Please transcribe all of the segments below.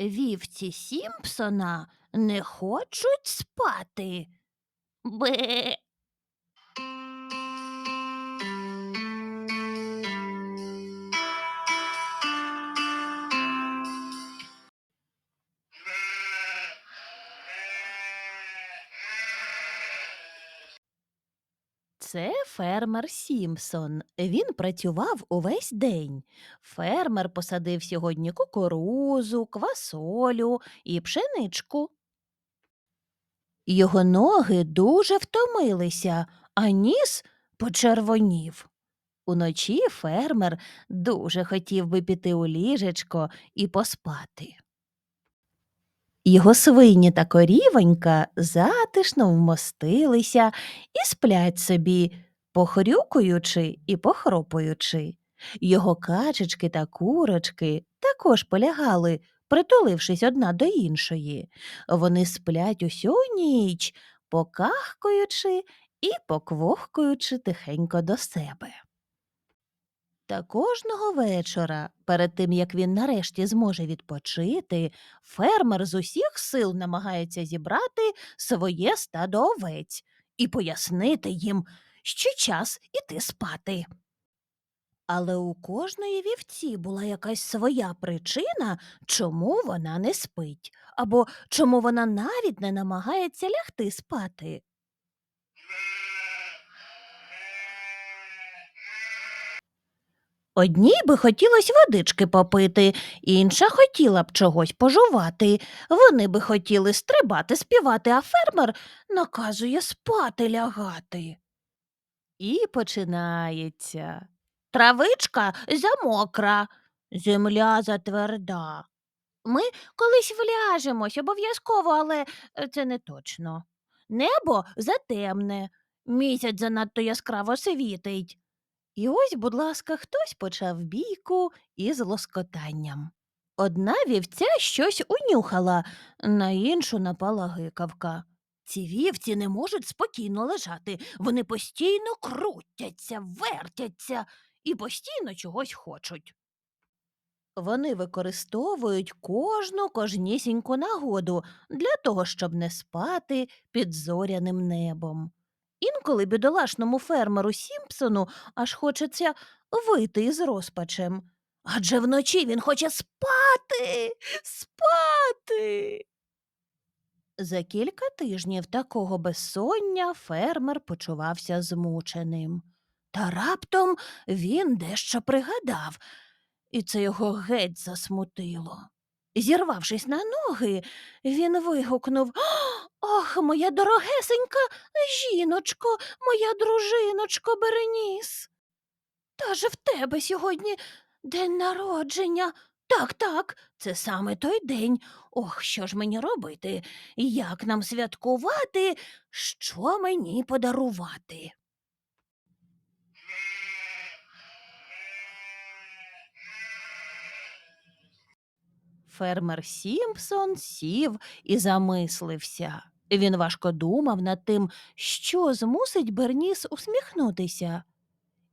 Вівці Сімпсона не хочуть спати. Бе. Це фермер Сімпсон. Він працював увесь день. Фермер посадив сьогодні кукурузу, квасолю і пшеничку. Його ноги дуже втомилися, а ніс почервонів. Уночі фермер дуже хотів би піти у ліжечко і поспати. Його свині та корівонька затишно вмостилися і сплять собі, похрюкуючи і похропуючи. Його качечки та курочки також полягали, притулившись одна до іншої. Вони сплять усю ніч, покахкуючи і поквохкуючи тихенько до себе. Та кожного вечора, перед тим як він нарешті зможе відпочити, фермер з усіх сил намагається зібрати своє стадо овець і пояснити їм, що час іти спати. Але у кожної вівці була якась своя причина, чому вона не спить, або чому вона навіть не намагається лягти спати. Одній би хотілося водички попити, інша хотіла б чогось пожувати. Вони би хотіли стрибати, співати, а фермер наказує спати лягати. І починається. Травичка замокра, земля затверда. Ми колись вляжемось обов'язково, але це не точно. Небо затемне, місяць занадто яскраво світить. І ось, будь ласка, хтось почав бійку із лоскотанням. Одна вівця щось унюхала, на іншу напала гикавка. Ці вівці не можуть спокійно лежати, вони постійно крутяться, вертяться і постійно чогось хочуть. Вони використовують кожну кожнісіньку нагоду для того, щоб не спати під зоряним небом. Інколи бідолашному фермеру Сімпсону аж хочеться вийти із розпачем. Адже вночі він хоче спати, спати. За кілька тижнів такого безсоння фермер почувався змученим. Та раптом він дещо пригадав, і це його геть засмутило. Зірвавшись на ноги, він вигукнув Ох, моя дорогесенька жіночко, моя дружиночко Береніс. Та ж в тебе сьогодні день народження. Так, так, це саме той день. Ох, що ж мені робити? Як нам святкувати? Що мені подарувати? Фермер Сімпсон сів і замислився. Він важко думав над тим, що змусить Берніс усміхнутися.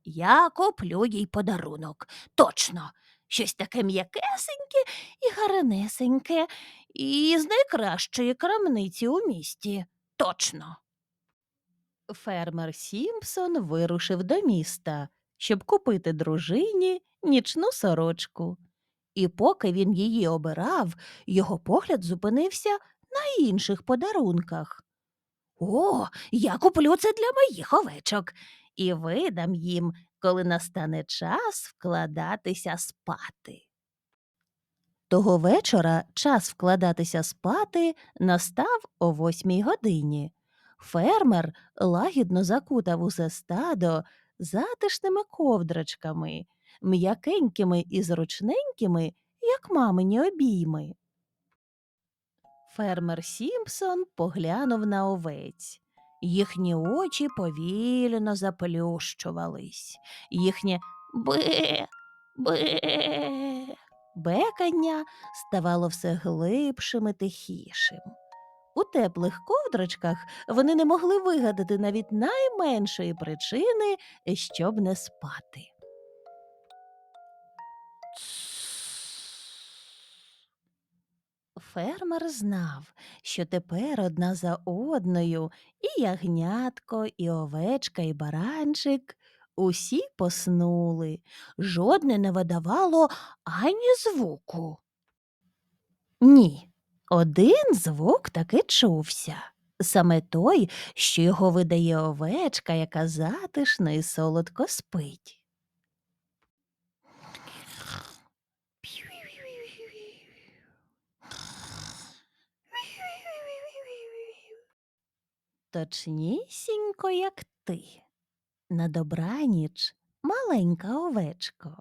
Я куплю їй подарунок. Точно, щось таке м'якесеньке і гарнесеньке, і з найкращої крамниці у місті. Точно. Фермер Сімпсон вирушив до міста, щоб купити дружині нічну сорочку. І поки він її обирав, його погляд зупинився на інших подарунках. О, я куплю це для моїх овечок і видам їм, коли настане час вкладатися спати. Того вечора час вкладатися спати настав о восьмій годині. Фермер лагідно закутав усе стадо затишними ковдрачками, м'якенькими і зручненькими, як мамині обійми. Фермер Сімпсон поглянув на овець. Їхні очі повільно заплющувались, їхнє бе, бе, бекання ставало все глибшим і тихішим. У теплих ковдрочках вони не могли вигадати навіть найменшої причини, щоб не спати. Фермер знав, що тепер одна за одною і ягнятко, і овечка, і баранчик усі поснули. Жодне не видавало ані звуку. Ні, один звук таки чувся. Саме той, що його видає овечка, яка затишно і солодко спить. Точнісінько, як ти. На добраніч, маленька овечко.